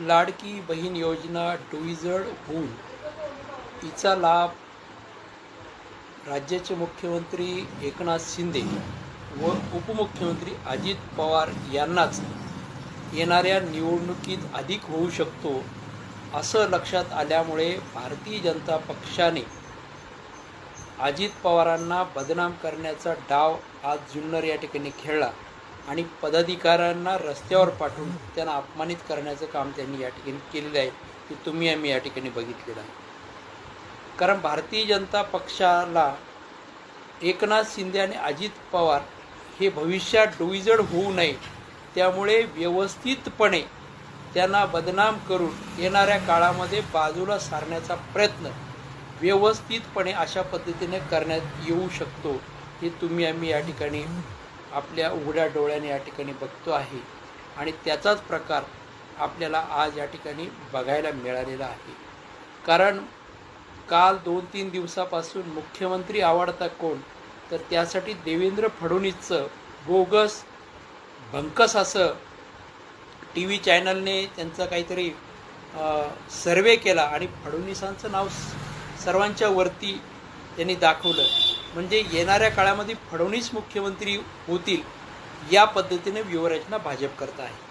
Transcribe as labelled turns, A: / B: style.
A: लाडकी बहीण योजना डोईजड होऊन तिचा लाभ राज्याचे मुख्यमंत्री एकनाथ शिंदे व उपमुख्यमंत्री अजित पवार यांनाच येणाऱ्या निवडणुकीत अधिक होऊ शकतो असं लक्षात आल्यामुळे भारतीय जनता पक्षाने अजित पवारांना बदनाम करण्याचा डाव आज जुन्नर या ठिकाणी खेळला. आणि पदाधिकाऱ्यांना रस्त्यावर पाठवून त्यांना अपमानित करण्याचं काम त्यांनी या ठिकाणी केलेलं आहे ते तुम्ही आम्ही या ठिकाणी बघितलेलं आहे. कारण भारतीय जनता पक्षाला एकनाथ शिंदे आणि अजित पवार हे भविष्यात डोईजड होऊ नये त्यामुळे व्यवस्थितपणे त्यांना बदनाम करून येणाऱ्या काळामध्ये बाजूला सारण्याचा प्रयत्न व्यवस्थितपणे अशा पद्धतीने करण्यात येऊ शकतो हे तुम्ही आम्ही या ठिकाणी आपल्या उघड्या डोळ्याने या ठिकाणी बघतो आहे आणि त्याचाच प्रकार आपल्याला आज या ठिकाणी बघायला मिळालेला आहे. कारण काल दोन तीन दिवसापासून मुख्यमंत्री आवडता कोण? तर त्यासाठी देवेंद्र फडणवीसचं बोगस भंकस असं टी व्ही चॅनलने त्यांचा काहीतरी सर्वे केला आणि फडणवीसांचं नाव सर्वांच्या वरती त्यांनी दाखवलं. म्हणजे येणाऱ्या काळामध्ये फडणवीस मुख्यमंत्री होतील या पद्धतीने व्यूहरचना भाजप करत आहे.